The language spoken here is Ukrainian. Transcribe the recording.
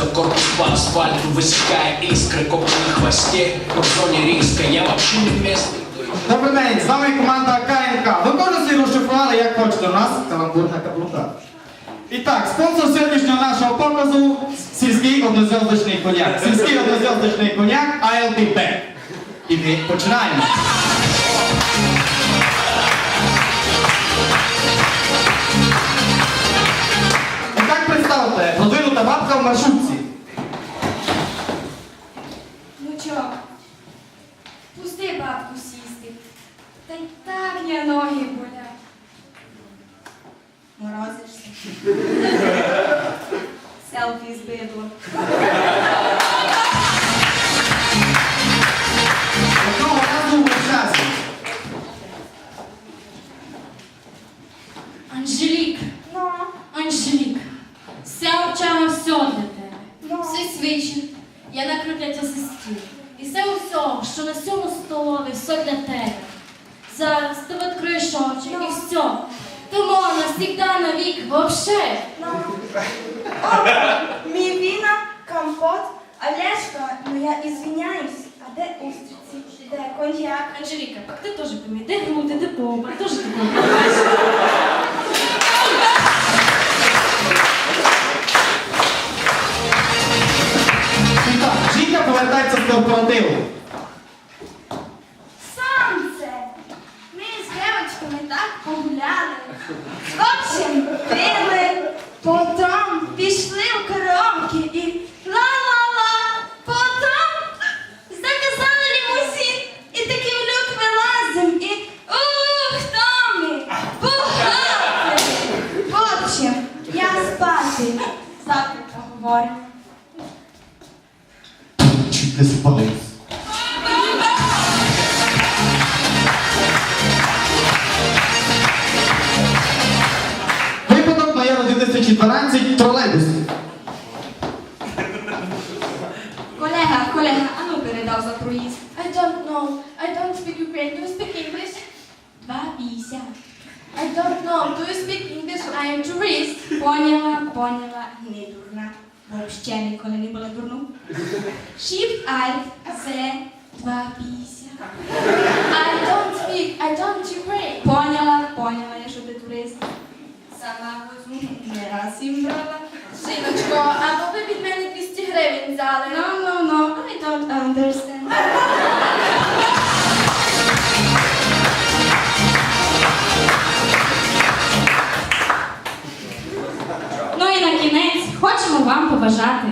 низко Корпус по асфальту высекая искры Копы на хвосте, но в зоне риска Я вообще не местный Добрий день, з вами команда КНК. Ви кожен собі розшифрували, як хочете. У нас каламбур на каблуках. І так, спонсор сьогоднішнього нашого показу сільський однозв'язочний коняк. Сільський однозв'язочний коняк I'll be back. І ми починаємо. І так представте, продвинута бабка в маршрутці. Пусти бабку сісти. Та й так я ноги болять. Морозишся. Селфі з бидлом. Одного разу в часі. Анжелік, Ну, Анжелік, вся овчага все для тебе. Ну. Все свідчить, я накрикляття за стіл. І все усього, що на цьому столові, все для тебе. Зараз ти відкриєш очі і все. Ти можна всегда навік, вообще. ну. Мій віна, компот, Олешко, ну я извиняюсь, а де устриці? Де коньяк? Анжеліка, а ти теж помій, де груди, де попа, теж ти помій. Корпоративу. Сонце! Ми з дівчатками так погуляли. В общем, пили, потім пішли в караоке і ла-ла-ла. Потім заказали лімузин і таки в люк вилазим і ух, Томі, бухати. В общем, я спати. Завтра поговоримо. Чуть не спалився. ci paranzi trolebus. Колега, колега, а ну передавай. I don't know. I don't speak Ukrainian. Do you speak English? Два бися. I don't know. Do you speak English? I am tourist. Поняла, поняла. Не дурна. Вообще ніколи не була дурну. Shift Alt Сама не раз їм брала. Жіночко, або ви від мене 200 гривень взяли. No, no, no, I don't understand. Ну і на кінець хочемо вам побажати.